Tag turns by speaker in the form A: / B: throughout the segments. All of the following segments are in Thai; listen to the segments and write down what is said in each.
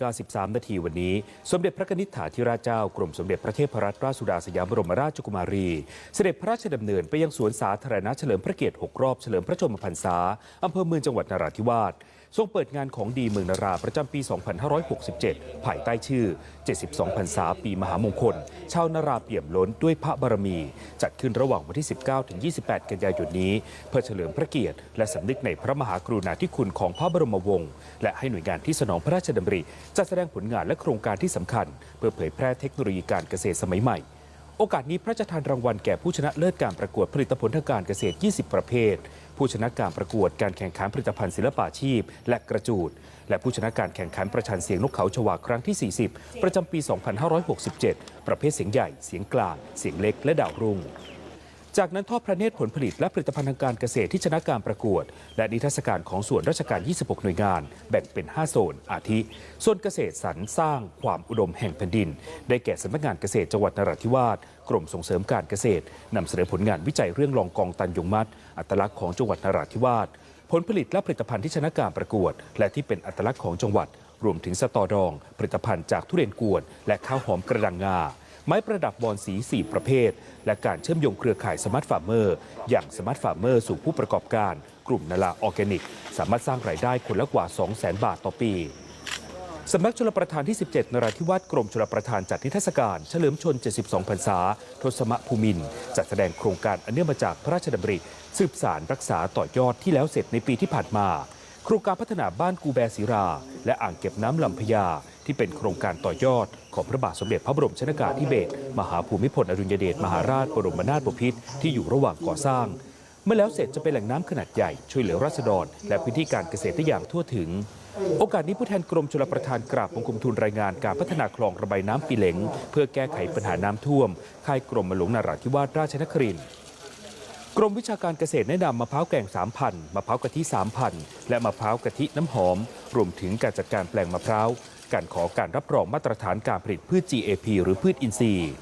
A: 93 นาทีวันนี้ สมเด็จพระนิษฐาธิราชเจ้ากรมสมเด็จพระเทพรัตนราชสุดาสยามบรมราชกุมารี เสด็จพระราชดำเนินไปยังสวนสาธารณะเฉลิมพระเกียรติ 6 รอบเฉลิมพระชนมพรรษาอำเภอเมืองจังหวัดนราธิวาส ทรงเปิดงานของดีเมืองนาราประจำปี 2567 ภายใต้ชื่อ 72พรรษาปีมหามงคล ชาวนาราเปี่ยมล้นด้วยพระบารมี จัดขึ้นระหว่างวันที่ 19 ถึง 28 กันยายนนี้ เพื่อเฉลิมพระเกียรติ และสำนึกในพระมหากรุณาธิคุณของพระบรมวงศ์และให้หน่วยงานที่สนองพระราชดำริจัดแสดงผลงานและโครงการที่สำคัญ เพื่อเผยแพร่เทคโนโลยีการเกษตรสมัยใหม่โอกาสนี้พระราชทานรางวัลแก่ผู้ชนะเลิศการประกวดผลิตผลทางการเกษตร 20 ประเภท ผู้ชนะการประกวดการแข่งขันผลิตภัณฑ์ศิลปาชีพ และกระจูด และผู้ชนะการแข่งขันประชันเสียงนกเขาชวาครั้งที่ 40 ประจำปี 2567 ประเภทเสียงใหญ่ เสียงกลาง เสียงเล็ก และดาวรุ่ง จากนั้นทอดพระเนตรผลผลิตและผลิตภัณฑ์ทางการเกษตรที่ชนะการประกวด และนิทรรศการของส่วนราชการ 26 หน่วยงาน แบ่งเป็น 5 โซน อาทิโซนเกษตรสรรสร้างความอุดมแห่งแผ่นดิน ได้แก่สำนักงานเกษตรจังหวัดนราธิวาสกรมส่งเสริมการเกษตรนำเสนอผลงานวิจัยเรื่องรองกองตันยงมัดอัตลักษณ์ของจังหวัดนราธิวาสผลผลิตและผลิตภัณฑ์ที่ชนะการประกวด และที่เป็นอัตลักษณ์ของจังหวัด รวมถึงสตอดอง ผลิตภัณฑ์จากทุเรียนกวน และข้าวหอมกระดังงา ไม้ประดับบอนสี 4 ประเภท และการเชื่อมโยงเครือข่ายสมาร์ทฟาร์มเมอร์ อย่างสมาร์ทฟาร์มเมอร์สู่ผู้ประกอบการ กลุ่มนาลาออร์แกนิก สามารถสร้างรายได้คนละกว่า 200,000 บาทต่อปีสำนักชลประทานที่ 17 นราธิวาสกรมชลประทานจัดนิทรรศการ เฉลิมชน 72 พรรษา ทศมภูมิน จัดแสดงโครงการอันเนื่องมาจากพระราชดำริ สืบสารรักษาต่อยอดที่แล้วเสร็จในปีที่ผ่านมา โครงการพัฒนาบ้านกูแบศิรา และอ่างเก็บน้ำลำพญาที่เป็นโครงการต่อยอด ของพระบาทสมเด็จพระบรมชนากาธิเบศรมหาภูมิพลอดุลยเดชมหาราชบรมนาถบพิตรที่อยู่ระหว่างก่อสร้าง เมื่อแล้วเสร็จจะเป็นแหล่งน้ำขนาดใหญ่ช่วยเหลือราษฎร และพื้นที่การเกษตรได้อย่างทั่วถึงโอกาสนี้ผู้แทนกรมชลประทานกราบบังคมทูลรายงานการพัฒนาคลองระบายน้ำปีเหลงเพื่อแก้ไขปัญหาน้ำท่วม ค่ายกรมหลวงนาราธิวาสราชนครินทร์ กรมวิชาการเกษตรแนะนำมะพร้าวแกง3,000มะพร้าวกะทิ3,000และมะพร้าวกะทิน้ำหอม รวมถึงการจัดการแปลงมะพร้าว การขอการรับรองมาตรฐานการผลิตพืช GAP หรือพืชอินทรีย์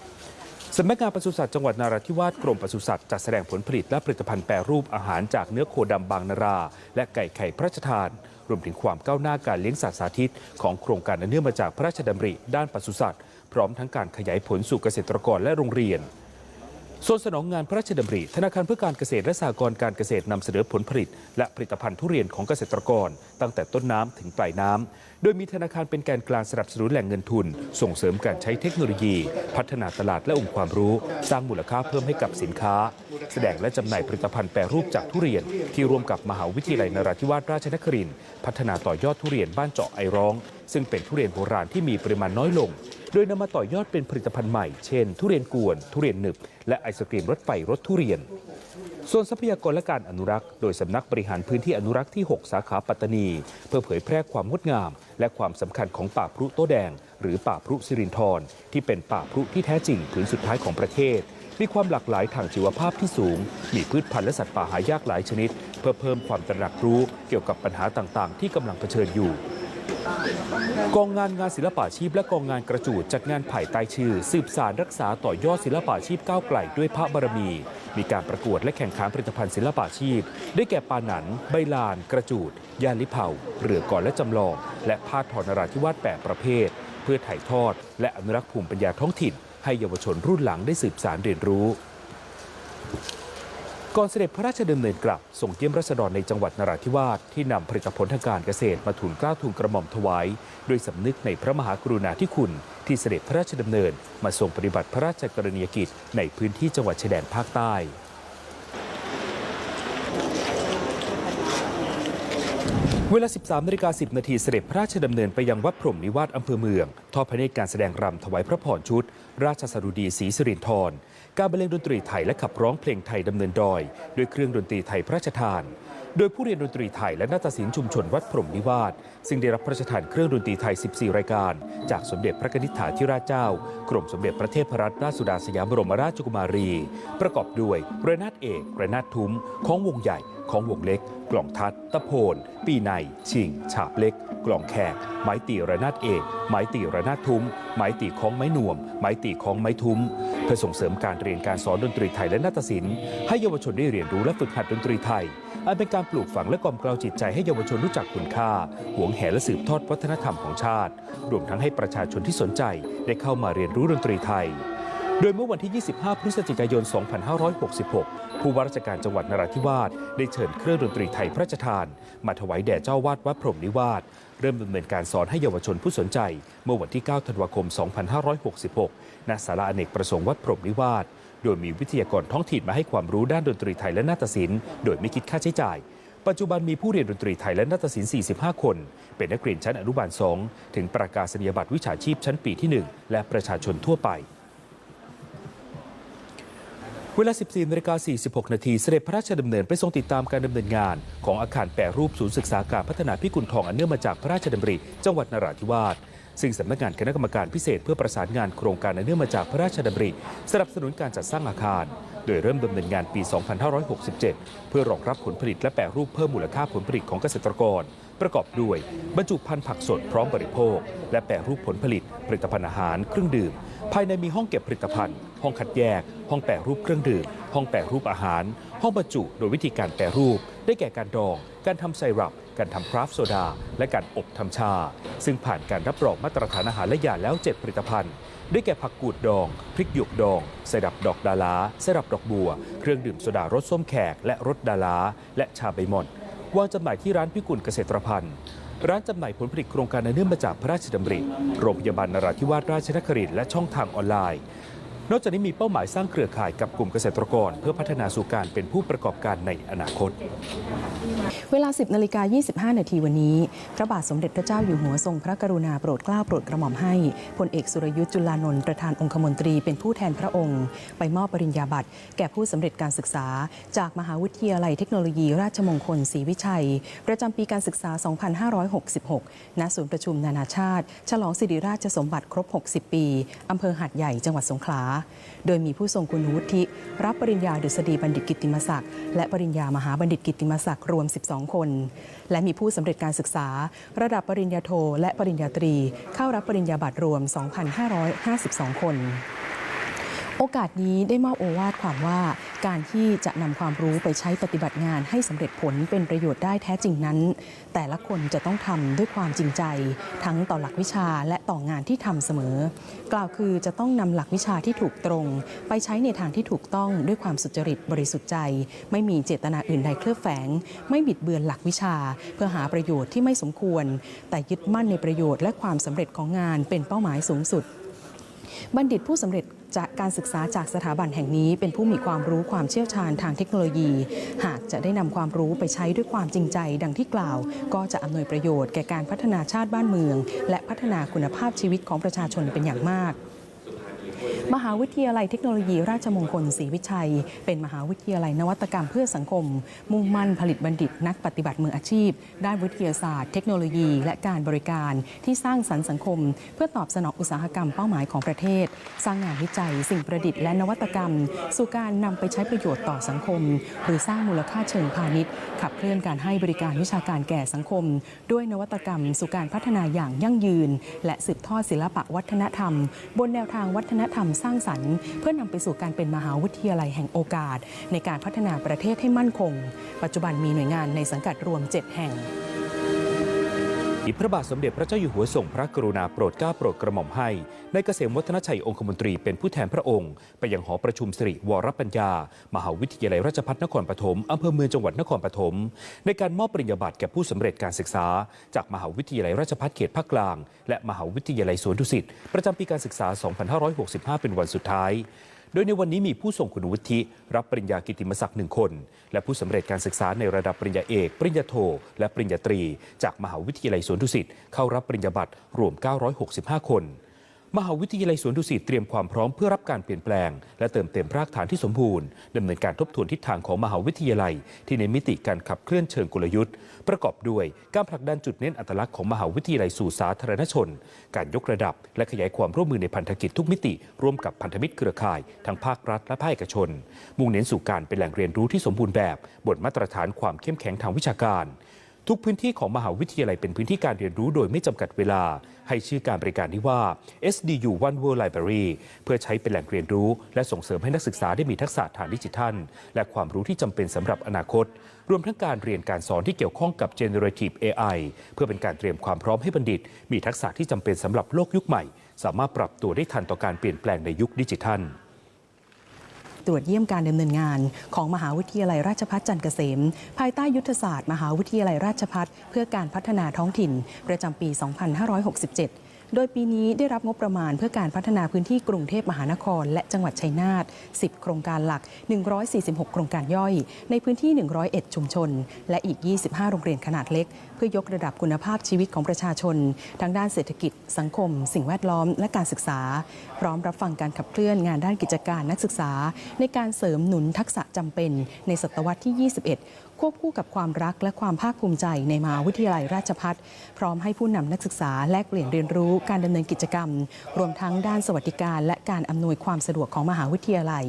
A: สำนักงานปศุสัตว์จังหวัดนาราธิวาสกรมปศุสัตว์จัดแสดงผลผลิตและผลิตภัณฑ์แปรรูปอาหารจากเนื้อโคดำบางนารา และไก่ไข่พระราชทาน รวมถึงความก้าวหน้าการเลี้ยงสัตว์สาธิต ของโครงการอันเนื่องมาจากพระราชดำริ ด้านปศุสัตว์พร้อมทั้งการขยายผลสู่เกษตรกรและโรงเรียน ส่วนสนองงานพระราชดำริ ธนาคารเพื่อการเกษตรและสหกรณ์การเกษตรนำเสนอผลผลิต และผลิตภัณฑ์ทุเรียนของเกษตรกร ตั้งแต่ต้นน้ำถึงปลายน้ำ โดยมีธนาคารเป็นแกนกลางสนับสนุนแหล่งเงินทุน ส่งเสริมการใช้เทคโนโลยี พัฒนาตลาดและองค์ความรู้ สร้างมูลค่าเพิ่มให้กับสินค้า แสดงและจำหน่ายผลิตภัณฑ์แปรรูปจากทุเรียน ที่ร่วมกับมหาวิทยาลัยนราธิวาสราชนครินทร์พัฒนาต่อยอดทุเรียนบ้านเจาะไอร้อง ซึ่งเป็นทุเรียนโบราณที่มีปริมาณน้อยลง โดยนำมาต่อยอดเป็นผลิตภัณฑ์ใหม่ เช่น ทุเรียนกวน ทุเรียนหนึบ และไอศกรีมรถไฟรสทุเรียนส่วนทรัพยากรและการอนุรักษ์ โดยสำนักบริหารพื้นที่อนุรักษ์ที่ 6 สาขาปัตตานี เพื่อเผยแพร่ความงดงาม และความสำคัญของป่าพรุโตแดง หรือป่าพรุสิรินธรที่เป็นป่าพรุที่แท้จริงผืนสุดท้ายของประเทศ มีความหลากหลายทางชีวภาพที่สูง มีพืชพันธุ์และสัตว์ป่าหายากหลายชนิด เพื่อเพิ่มความตระหนักรู้เกี่ยวกับปัญหาต่างๆ ที่กำลังเผชิญอยู่ กองงานงานศิลปาชีพและกองงานกระจูดจัดงานไผ่ใต้ชื่อ สืบสารรักษาต่อยอดศิลปาชีพก้าวไกลด้วยพระบารมี มีการประกวดและแข่งขันผลิตภัณฑ์ศิลปาชีพ ได้แก่ปาหนัน ใบลาน กระจูด ยาลิเผาเรือก่อนและจำลอง และผ้าทอนราธิวาสแปดประเภท เพื่อถ่ายทอด และอนุรักษ์ภูมิปัญญาท้องถิ่น ให้เยาวชนรุ่นหลังได้สืบสารเรียนรู้ ก่อนเสด็จพระราชดำเนินกลับส่งเยี่ยมรัษฎรในจังหวัดนราธิวาสที่นำผลิตผลทางการเกษตรมาทูลกล้าทูลกระหม่อมถวายด้วยสำนึกในพระมหากรุณาธิคุณที่เสด็จพระราชดำเนิน มาทรงปฏิบัติพระราชกรณียกิจในพื้นที่จังหวัดชายแดนภาคใต้ เวลา 13นาฬิกา10 นาทีเสด็จพระราชดำเนินไปยังวัดพรหมนิวาสอำเภอเมือง ทอดพระเนตรการแสดงรำถวายพระพรชุด ราชสรุดีศรีสิรินธรการบรรเลงดนตรีไทยและขับร้องเพลงไทยดำเนินดอย ด้วยเครื่องดนตรีไทยพระราชทาน โดยผู้เรียนดนตรีไทยและนาฏศิลป์ชุมชนวัดพรหมนิวาสซึ่งได้รับพระราชทานเครื่องดนตรีไทย 14 รายการ จากสมเด็จพระนิษฐาธิราชเจ้ากรมสมเด็จพระเทพรัตนราชสุดาสยามบรมราชกุมารี ประกอบด้วยระนาดเอกระนาดทุ้ม ของวงใหญ่ ของวงเล็ก กล่องทัด ตะโพน ปีใน ชิง ฉาบเล็ก กล่องแขก ไม้ตีระนาดเอก ไม้ตีระนาดทุ้ม ไม้ตีของไม้หน่วม ไม้ตีของไม้ทุ้ม เพื่อส่งเสริมการเรียนการสอนดนตรีไทยและนาฏศิลป์ให้เยาวชนได้เรียนรู้และฝึกหัดดนตรีไทย อันเป็นการปลูกฝังและกล่อมเกลาจิตใจให้เยาวชนรู้จักคุณค่า หวงแหนและสืบทอดวัฒนธรรมของชาติ รวมทั้งให้ประชาชนที่สนใจได้เข้ามาเรียนรู้ดนตรีไทย โดยเมื่อวันที่ 25 พฤศจิกายน 2566 ผู้ว่าราชการจังหวัดนราธิวาสได้เชิญเครื่องดนตรีไทยพระราชทาน มาถวายแด่เจ้าวาดวัดพรหมนิวาสเริ่มดำเนินการสอนให้เยาวชนผู้สนใจ เมื่อวันที่ 9 ธันวาคม 2566 ณ ศาลาอเนกประสงค์วัดพรหมนิวาส โดยมีวิทยากรท้องถิ่นมาให้ความรู้ด้านดนตรีไทยและนาฏศิลป์โดยไม่คิดค่าใช้จ่าย ปัจจุบันมีผู้เรียนดนตรีไทยและนาฏศิลป์ 45 คน เป็นนักเรียนชั้นอนุบาล 2 ถึงประกาศนียบัตรวิชาชีพชั้นปีที่ 1 และประชาชนทั่วไปเวลา 14นาฬิกา46 นาที เสด็จพระราชดำเนินไปทรงติดตามการดำเนินงาน ของอาคารแปรรูปศูนย์ศึกษาการพัฒนาพิกุลทองอันเนื่องมาจากพระราชดำริ จังหวัดนราธิวาส ซึ่งสำนักงานคณะกรรมการพิเศษเพื่อประสานงานโครงการในเนื่องมาจากพระราชดำริสนับสนุนการจัดสร้างอาคาร โดยเริ่มดำเนินงานปี 2567 เพื่อรองรับผลผลิตและแปรรูปเพิ่มมูลค่าผลผลิตของเกษตรกร ประกอบด้วยบรรจุภัณฑ์ผักสดพร้อมบริโภค และแปรรูปผลผลิตผลิตภัณฑ์อาหารเครื่องดื่ม ภายในมีห้องเก็บผลิตภัณฑ์ ห้องคัดแยก ห้องแปรรูปเครื่องดื่ม ห้องแปรรูปอาหาร ห้องบรรจุโดยวิธีการแปรรูป ได้แก่การดอง การทำไซรัป การทำคราฟโซดา และการอบทำชา ซึ่งผ่านการรับรองมาตรฐานอาหารและยาแล้ว 7 ผลิตภัณฑ์ ได้แก่ผักกูดดอง พริกหยวกดองไซรัปดอกดาลาไซรัปดอกบัว เครื่องดื่มโซดารสส้มแขก และรสดาลาและชาใบหม่อนวางจำหน่ายที่ร้านพิกุลเกษตรพันธ์ ร้านจำหน่ายผลผลิตโครงการอันเนื่องมาจากพระราชดำริ โรงพยาบาลนราธิวาสราชนครินทร์และช่องทางออนไลน์ นอกจากนี้มีเป้าหมายสร้างเครือข่ายกับกลุ่มเกษตรกร เพื่อพัฒนาสู่การเป็นผู้ประกอบการในอนาคต
B: เวลา 10นาฬิกา25 นาทีวันนี้ พระบาทสมเด็จพระเจ้าอยู่หัวทรงพระกรุณาโปรดเกล้าโปรดกระหม่อมให้พลเอกสุรยุทธ์จุลานนท์ประธานองคมนตรีเป็นผู้แทนพระองค์ ไปมอบปริญญาบัตรแก่ผู้สำเร็จการศึกษา จากมหาวิทยาลัยเทคโนโลยีราชมงคลศรีวิชัย ประจำปีการศึกษา 2566 ณ ศูนย์ประชุมนานาชาติ ฉลองสิริราชสมบัติครบ 60 ปีอำเภอหาดใหญ่จังหวัดสงขลาโดยมีผู้ทรงคุณวุฒิ รับปริญญาดุษฎีบัณฑิตกิตติมศักดิ์และปริญญามหาบัณฑิตกิตติมศักดิ์รวม 12 คน และมีผู้สำเร็จการศึกษา ระดับปริญญาโทและปริญญาตรี เข้ารับปริญญาบัตรรวม 2,552 คน โอกาสนี้ได้มอบโอวาทความว่าการที่จะนำความรู้ไปใช้ปฏิบัติงานให้สำเร็จผลเป็นประโยชน์ได้แท้จริงนั้น แต่ละคนจะต้องทำด้วยความจริงใจ ทั้งต่อหลักวิชาและต่องานที่ทำเสมอ กล่าวคือจะต้องนำหลักวิชาที่ถูกตรง ไปใช้ในทางที่ถูกต้องด้วยความสุจริตบริสุทธิ์ใจ ไม่มีเจตนาอื่นใดเคลือบแฝง ไม่บิดเบือนหลักวิชา เพื่อหาประโยชน์ที่ไม่สมควร แต่ยึดมั่นในประโยชน์และความสำเร็จของงานเป็นเป้าหมายสูงสุดบัณฑิตผู้สำเร็จ จากการศึกษาจากสถาบันแห่งนี้เป็นผู้มีความรู้ความเชี่ยวชาญทางเทคโนโลยี หากจะได้นำความรู้ไปใช้ด้วยความจริงใจดังที่กล่าว ก็จะอำนวยประโยชน์แก่การพัฒนาชาติบ้านเมือง และพัฒนาคุณภาพชีวิตของประชาชนเป็นอย่างมาก มหาวิทยาลัยเทคโนโลยีราชมงคลศรีวิชัย เป็นมหาวิทยาลัยนวัตกรรมเพื่อสังคม มุ่งมั่นผลิตบัณฑิตนักปฏิบัติมืออาชีพ ด้านวิทยาศาสตร์ เทคโนโลยี และการบริการที่สร้างสรรค์สังคม เพื่อตอบสนองอุตสาหกรรมเป้าหมายของประเทศ สร้างงานวิจัย สิ่งประดิษฐ์และนวัตกรรม สู่การนำไปใช้ประโยชน์ต่อสังคม หรือสร้างมูลค่าเชิงพาณิชย์ ขับเคลื่อนการให้บริการวิชาการแก่สังคม ด้วยนวัตกรรม สู่การพัฒนาอย่างยั่งยืน และสืบทอดศิลปะวัฒนธรรม บนแนวทางวัฒนธรรมสร้างสรรค์ เพื่อนำไปสู่การเป็นมหาวิทยาลัยแห่งโอกาส ในการพัฒนาประเทศให้มั่นคง ปัจจุบันมีหน่วยงานในสังกัดรวม 7 แห่ง
A: พระบาทสมเด็จพระเจ้าอยู่หัวทรงพระกรุณาโปรดเกล้าโปรดกระหม่อมให้ในเกษมวัฒนชัยองคมนตรีเป็นผู้แทนพระองค์ ไปยังหอประชุมสิริวรปัญญา มหาวิทยาลัยราชภัฏนครปฐมอำเภอเมืองจังหวัดนครปฐมในการมอบปริญญาบัตรแก่ผู้สำเร็จการศึกษา จากมหาวิทยาลัยราชภัฏเขตภาคกลาง และมหาวิทยาลัยสวนดุสิตประจำปีการศึกษา 2565 เป็นวันสุดท้าย โดยในวันนี้มีผู้ส่งคุณวุฒิ รับปริญญากิติมศักดิ์หนึ่งคน และผู้สำเร็จการศึกษาในระดับปริญญาเอก ปริญญาโท และปริญญาตรี จากมหาวิทยาลัยสวนดุสิตเข้ารับปริญญาบัตรรวม 965 คน มหาวิทยาลัยสวนดุสิตเตรียมความพร้อมเพื่อรับการเปลี่ยนแปลง และเติมเต็มรากฐานที่สมบูรณ์ดำเนินการทบทวนทิศทางของมหาวิทยาลัย ที่ในนมิติการขับเคลื่อนเชิงกลยุทธ์ ประกอบด้วยการผลักดันจุดเน้นอัตลักษณ์ของมหาวิทยาลัยสู่สาธารณชน การยกระดับ และขยายความร่วมมือในพันธกิจทุกมิติ ร่วมกับพันธมิตรเครือข่ายทั้งภาครัฐและภาคเอกชน มุ่งเน้นสู่การเป็นแหล่งเรียนรู้ที่สมบูรณ์แบบบนมาตรฐานความเข้มแข็งทางวิชาการ ทุกพื้นที่ของมหาวิทยาลัยเป็นพื้นที่การเรียนรู้โดยไม่จำกัดเวลา ให้ชื่อการบริการนี้ว่า SDU One World Library เพื่อใช้เป็นแหล่งเรียนรู้ และส่งเสริมให้นักศึกษาได้มีทักษะทางดิจิทัล และความรู้ที่จำเป็นสำหรับอนาคต รวมทั้งการเรียนการสอนที่เกี่ยวข้องกับ Generative AI เพื่อเป็นการเตรียมความพร้อมให้บัณฑิต มีทักษะที่จำเป็นสำหรับโลกยุคใหม่ สามารถปรับตัวได้ทันต่อการเปลี่ยนแปลงในยุคดิจิทัล
B: ตรวจเยี่ยมการดำเนินงาน ของมหาวิทยาลัยราชภัฏจันทร์เกษม ภายใต้ยุทธศาสตร์มหาวิทยาลัยราชภัฏเพื่อการพัฒนาท้องถิ่น ประจำปี 2567โดยปีนี้ได้รับงบประมาณเพื่อการพัฒนาพื้นที่กรุงเทพมหานคร และจังหวัดชัยนาท 10 โครงการหลัก 146 โครงการย่อย ในพื้นที่ 101 ชุมชน และอีก 25 โรงเรียนขนาดเล็ก เพื่อยกระดับคุณภาพชีวิตของประชาชน ทั้งด้านเศรษฐกิจ สังคม สิ่งแวดล้อม และการศึกษา พร้อมรับฟังการขับเคลื่อนงานด้านกิจการนักศึกษา ในการเสริมหนุนทักษะจำเป็นในศตวรรษที่ 21 ควบคู่กับความรักและความภาคภูมิใจในมหาวิทยาลัยราชภัฏพร้อมให้ผู้นำนักศึกษาแลกเปลี่ยนเรียนรู้การดำเนินกิจกรรม รวมทั้งด้านสวัสดิการ และการอำนวยความสะดวกของมหาวิทยาลัย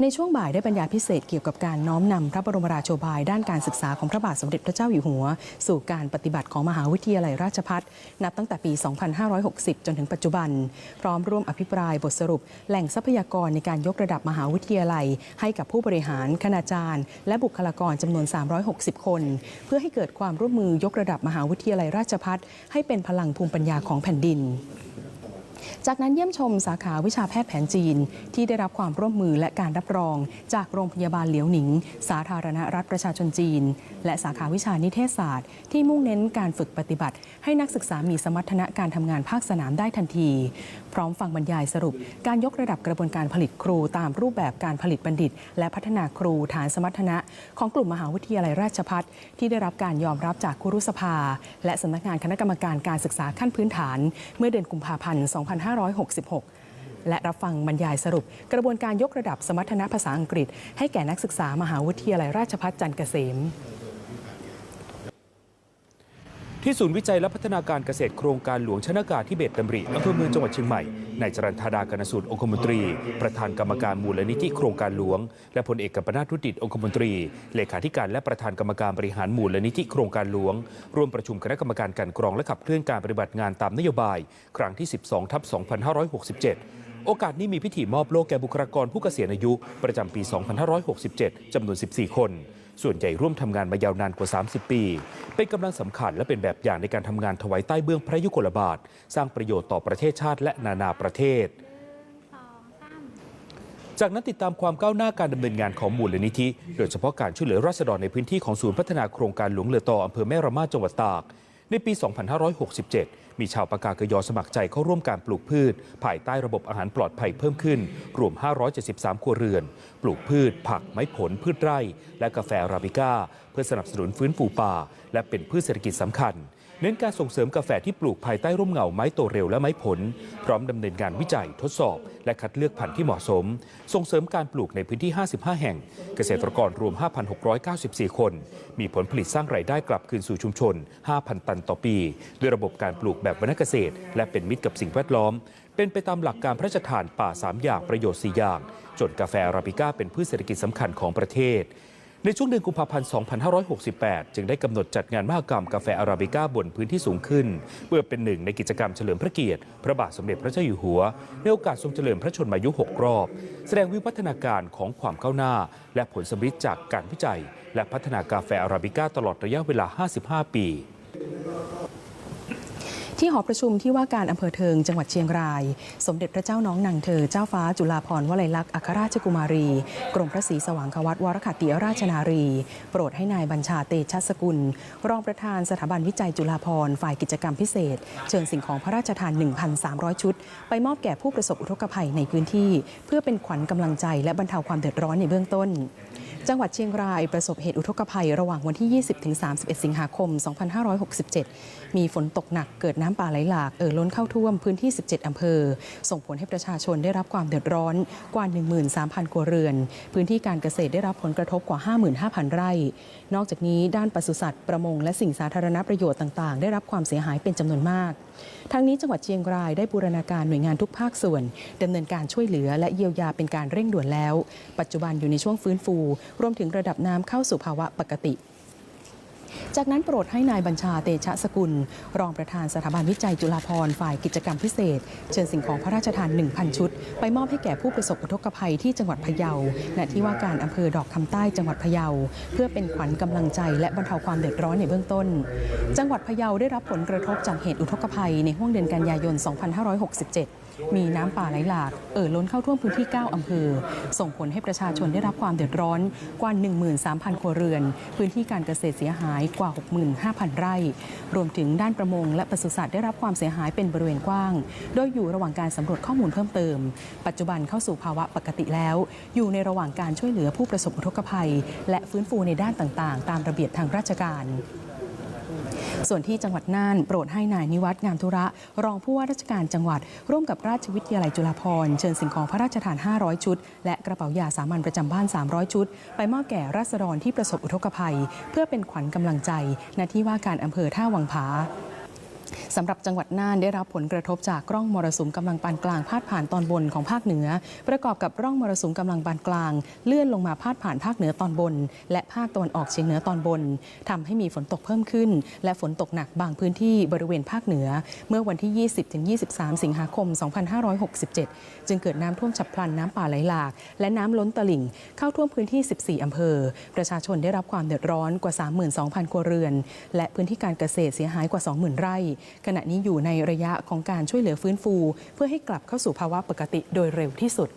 B: ในช่วงบ่ายได้บรรยายพิเศษเกี่ยวกับการน้อมนำพระบรมราโชบายด้านการศึกษาของพระบาทสมเด็จพระเจ้าอยู่หัว สู่การปฏิบัติของมหาวิทยาลัยราชภัฏนับตั้งแต่ปี 2560 จนถึงปัจจุบัน พร้อมร่วมอภิปรายบทสรุป แหล่งทรัพยากรในการยกระดับมหาวิทยาลัย ให้กับผู้บริหาร คณาจารย์ และบุคลากรจำนวน 360 คน เพื่อให้เกิดความร่วมมือยกระดับมหาวิทยาลัยราชภัฏให้เป็นพลังภูมิปัญญาของแผ่นดิน จากนั้นเยี่ยมชมสาขาวิชาแพทย์แผนจีน ที่ได้รับความร่วมมือและการรับรอง จากโรงพยาบาลเหลียวหนิง สาธารณรัฐประชาชนจีน และสาขาวิชานิเทศศาสตร์ ที่มุ่งเน้นการฝึกปฏิบัติ ให้นักศึกษามีสมรรถนะการทำงานภาคสนามได้ทันที พร้อมฟังบรรยายสรุป การยกระดับกระบวนการผลิตครูตามรูปแบบการผลิตบัณฑิต และพัฒนาครูฐานสมรรถนะ ของกลุ่มมหาวิทยาลัยราชภัฏที่ได้รับการยอมรับจากครุสภา และสำนักงานคณะกรรมการการศึกษาขั้นพื้นฐาน เมื่อเดือนกุมภาพันธ์2566 และรับฟังบรรยายสรุป กระบวนการยกระดับสมรรถนะภาษาอังกฤษ ให้แก่นักศึกษามหาวิทยาลัยราชภัฏจันทร์เกษม
A: ที่ศูนย์วิจัยและพัฒนาการเกษตรโครงการหลวงชนากาทิเบตดำริอำเภอเมืองจังหวัดเชียงใหม่นายจรันธาดากนสูตรองคมนตรี ประธานกรรมการมูลนิธิโครงการหลวง และพลเอกกัปนาทรุดิตองคมนตรี เลขาธิการและประธานกรรมการบริหารมูลนิธิโครงการหลวง ร่วมประชุมคณะกรรมการการกรองและขับเคลื่อนการปฏิบัติงานตามนโยบาย ครั้งที่ 12ทับ2567โอกาสนี้มีพิธีมอบโล่แก่บุคลากรผู้เกษียณอายุ ประจำปี 2567 จำนวน 14 คน ส่วนใหญ่ร่วมทำงานมายาวนานกว่า 30 ปี เป็นกำลังสำคัญและเป็นแบบอย่างในการทำงานถวายใต้เบื้องพระยุคลบาท สร้างประโยชน์ต่อประเทศชาติและนานาประเทศ จากนั้นติดตามความก้าวหน้าการดำเนินงานของมูลนิธิ โดยเฉพาะการช่วยเหลือราษฎรในพื้นที่ของศูนย์พัฒนาโครงการหลวงเรือต่ออำเภอแม่ระมาดจังหวัดตาก ในปี 2567 มีชาวปากากยอสมัครใจเข้าร่วมการปลูกพืช ภายใต้ระบบอาหารปลอดภัยเพิ่มขึ้น รวม 573 ครัวเรือน ปลูกพืช ผัก ไม้ผล พืชไร่ และกาแฟอาราบิก้า เพื่อสนับสนุนฟื้นฟูป่า และเป็นพืชเศรษฐกิจสำคัญ เน้นการส่งเสริมกาแฟที่ปลูกภายใต้ร่มเงาไม้โตเร็วและไม้ผล พร้อมดำเนินงานวิจัยทดสอบ และคัดเลือกพันธุ์ที่เหมาะสม ส่งเสริมการปลูกในพื้นที่ 55 แห่ง เกษตรกรรวม 5,694 คน มีผลผลิตสร้างรายได้กลับคืนสู่ชุมชน 5,000 ตันต่อปี ด้วยระบบการปลูกแบบวรรณเกษตร และเป็นมิตรกับสิ่งแวดล้อม เป็นไปตามหลักการพระราชทานป่า 3 อย่างประโยชน์ 4 อย่าง จนกาแฟอาราบิก้าเป็นพืชเศรษฐกิจสำคัญของประเทศ ในช่วงเดือนกุมภาพันธ์ 2568 จึงได้กำหนดจัดงานมหกรรมกาแฟอาราบิก้าบนพื้นที่สูงขึ้น เพื่อเป็นหนึ่งในกิจกรรมเฉลิมพระเกียรติ พระบาทสมเด็จพระเจ้าอยู่หัว ในโอกาสทรงเฉลิมพระชนมายุ 6 รอบ แสดงวิวัฒนาการของความก้าวหน้า และผลสำฤทธิ์จากการวิจัย และพัฒนากาแฟอาราบิก้าตลอดระยะเวลา 55 ปี
B: ที่หอประชุมที่ว่าการอำเภอเทิงจังหวัดเชียงราย สมเด็จพระเจ้าน้องนางเธอเจ้าฟ้าจุฬาภรณ์วลัยลักษณ์อัครราชกุมารี กรมพระศรีสว่างควัตวรคติราชนารี โปรดให้นายบัญชาเตชะสกุล รองประธานสถาบันวิจัยจุฬาภรณ์ฝ่ายกิจกรรมพิเศษ เชิญสิ่งของพระราชทาน 1,300 ชุด ไปมอบแก่ผู้ประสบอุทกภัยในพื้นที่ เพื่อเป็นขวัญกำลังใจและบรรเทาความเดือดร้อนในเบื้องต้นจังหวัดเชียงรายประสบเหตุอุทกภัยระหว่างวันที่ 20-31 สิงหาคม 2567 มีฝนตกหนักเกิดน้ำป่าไหลหลากเอ่อล้นเข้าท่วมพื้นที่ 17 อำเภอ ส่งผลให้ประชาชนได้รับความเดือดร้อนกว่า 13,000 ครัวเรือน พื้นที่การเกษตรได้รับผลกระทบกว่า 55,000 ไร่ นอกจากนี้ด้านปศุสัตว์ประมงและสิ่งสาธารณประโยชน์ต่างๆ ได้รับความเสียหายเป็นจำนวนมาก ทั้งนี้จังหวัดเชียงรายได้บูรณาการหน่วยงานทุกภาคส่วนดำเนินการช่วยเหลือและเยียวยาเป็นการเร่งด่วนแล้ว ปัจจุบันอยู่ในช่วงฟื้นฟู รวมถึงระดับน้ำเข้าสู่ภาวะปกติ จากนั้นโปรดให้นายบัญชาเตชะสกุล รองประธานสถาบันวิจัยจุฬาภรณ์ฝ่ายกิจกรรมพิเศษ เชิญสิ่งของพระราชทาน 1,000 ชุด ไปมอบให้แก่ผู้ประสบอุทกภัยที่จังหวัดพะเยาณที่ว่าการอำเภอดอกคำใต้จังหวัดพะเยา เพื่อเป็นขวัญกำลังใจและบรรเทาความเดือดร้อนในเบื้องต้น จังหวัดพะเยาได้รับผลกระทบจากเหตุอุทกภัยในห้วงเดือนกันยายน 2567 มีน้ำป่าไหลหลากเอ่อล้นเข้าท่วมพื้นที่ 9 อำเภอ ส่งผลให้ประชาชนได้รับความเดือดร้อนกว่า 13,000 ครัวเรือน พื้นที่การเกษตรเสียหายกว่า 65,000 ไร่ รวมถึงด้านประมงและปศุสัตว์ได้รับความเสียหายเป็นบริเวณกว้าง โดยอยู่ระหว่างการสำรวจข้อมูลเพิ่มเติม ปัจจุบันเข้าสู่ภาวะปกติแล้ว อยู่ในระหว่างการช่วยเหลือผู้ประสบอุทกภัย และฟื้นฟูในด้านต่างๆ ตามระเบียบทางราชการ ส่วนที่จังหวัดน่านโปรดให้นายนิวัฒน์งามธุระ รองผู้ว่าราชการจังหวัด ร่วมกับราชวิทยาลัยจุฬาภรณ์เชิญสิ่งของพระราชทาน 500 ชุด และกระเป๋ายาสามัญประจำบ้าน 300 ชุด ไปมอบแก่ราษฎรที่ประสบอุทกภัย เพื่อเป็นขวัญกำลังใจณที่ว่าการอำเภอท่าวังผา สำหรับจังหวัดน่านได้รับผลกระทบจากร่องมรสุมกำลังปานกลางพาดผ่านตอนบนของภาคเหนือ ประกอบกับร่องมรสุมกำลังปานกลาง เลื่อนลงมาพาดผ่านภาคเหนือตอนบน และภาคตะวันออกเฉียงเหนือตอนบนทำให้มีฝนตกเพิ่มขึ้น และฝนตกหนักบางพื้นที่บริเวณภาคเหนือ เมื่อวันที่ 20-23 สิงหาคม 2567 จึงเกิดน้ำท่วมฉับพลันน้ำป่าไหลหลาก และน้ำล้นตลิ่ง เข้าท่วมพื้นที่ 14 อำเภอ ประชาชนได้รับความเดือดร้อนกว่า 32,000 ครัวเรือน และพื้นที่การเกษตรเสียหายกว่า 20,000 ไร่ขณะนี้อยู่ในระยะของการช่วยเหลือฟื้นฟู เพื่อให้กลับเข้าสู่ภาวะปกติโดยเร็วที่สุด